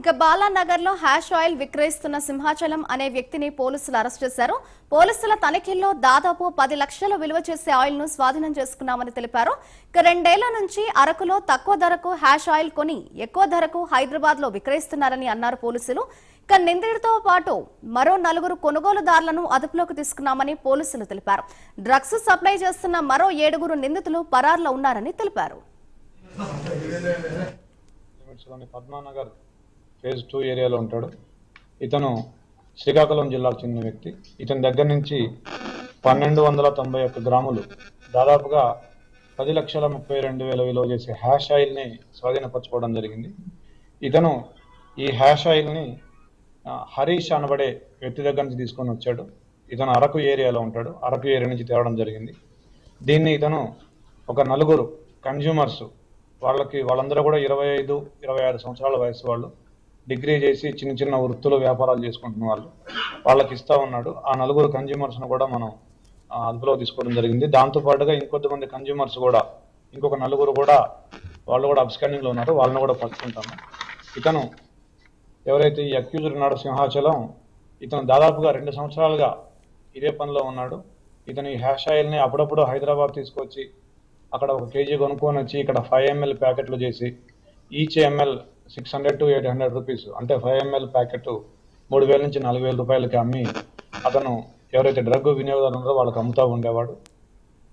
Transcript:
ఇక బాలానగర్లో hash oil విక్రయిస్తున్న సింహాచలం అనే వ్యక్తిని పోలీసులు అరెస్ట్ చేశారు. పోలీసుల తనిఖీల్లో దాదాపు పది లక్షల విలువ చేసే ఆయిల్ను స్వాధీనం చేసుకున్నామని తెలిపారు. ఇక రెండేళ్ళ నుంచి అరకులో తక్కువ ధరకు హ్యాష్ ఆయిల్ కొని ఎక్కువ ధరకు హైదరాబాద్లో విక్రయిస్తున్నారని అన్నారు పోలీసులు. ఇక నిందితుడితో పాటు మరో నలుగురు కొనుగోలుదారులను అదుపులోకి తీసుకున్నామని పోలీసులు తెలిపారు. డ్రగ్స్ సప్లై చేస్తున్న మరో ఏడుగురు నిందితులు పరారులో ఉన్నారని తెలిపారు. ఫేజ్ టూ ఏరియాలో ఉంటాడు. ఇతను శ్రీకాకుళం జిల్లాకు చెందిన వ్యక్తి. ఇతని దగ్గర నుంచి పన్నెండు వందల తొంభై ఒక్క గ్రాములు దాదాపుగా పది లక్షల ముప్పై రెండు వేల విలువ చేసే హ్యాష్ ఆయిల్ని స్వాధీనపరచుకోవడం జరిగింది. ఇతను ఈ హ్యాష్ ఆయిల్ని హరీష్ అనబడే వ్యక్తి దగ్గర నుంచి తీసుకొని వచ్చాడు. ఇతను అరకు ఏరియాలో ఉంటాడు. అరకు ఏరియా నుంచి తేవడం జరిగింది. దీన్ని ఇతను ఒక నలుగురు కన్జ్యూమర్స్ వాళ్ళకి వాళ్ళందరూ కూడా ఇరవై ఐదు ఇరవై ఆరు సంవత్సరాల వయసు వాళ్ళు డిగ్రీ చేసి చిన్న చిన్న వృత్తులు వ్యాపారాలు చేసుకుంటున్న వాళ్ళు వాళ్ళకి ఇస్తా ఉన్నాడు. ఆ నలుగురు కన్జ్యూమర్స్ను కూడా మనం అదుపులో తీసుకోవడం జరిగింది. దాంతో పాటుగా ఇంకొంతమంది కన్జ్యూమర్స్ కూడా ఇంకొక నలుగురు కూడా వాళ్ళు కూడా అబ్స్కాండింగ్లో ఉన్నారు. వాళ్ళని కూడా పట్టుకుంటాము. ఇతను ఎవరైతే ఈ అక్యూజర్ ఉన్నాడో సింహాచలం ఇతను దాదాపుగా రెండు సంవత్సరాలుగా ఇదే పనిలో ఉన్నాడు. ఇతను ఈ హ్యాష్ ఆయిల్ని అప్పుడప్పుడు హైదరాబాద్ తీసుకొచ్చి అక్కడ ఒక కేజీ కొనుక్కొని వచ్చి ఇక్కడ ఫైవ్ ఎంఎల్ ప్యాకెట్లు చేసి each ml six hundred to eight hundred rupees అంటే ఫైవ్ ఎంఎల్ ప్యాకెట్ మూడు వేల నుంచి నాలుగు వేల రూపాయలకి అమ్మి అతను ఎవరైతే డ్రగ్ వినియోగదారులు ఉన్నారో వాళ్ళకి అమ్ముతూ ఉండేవాడు.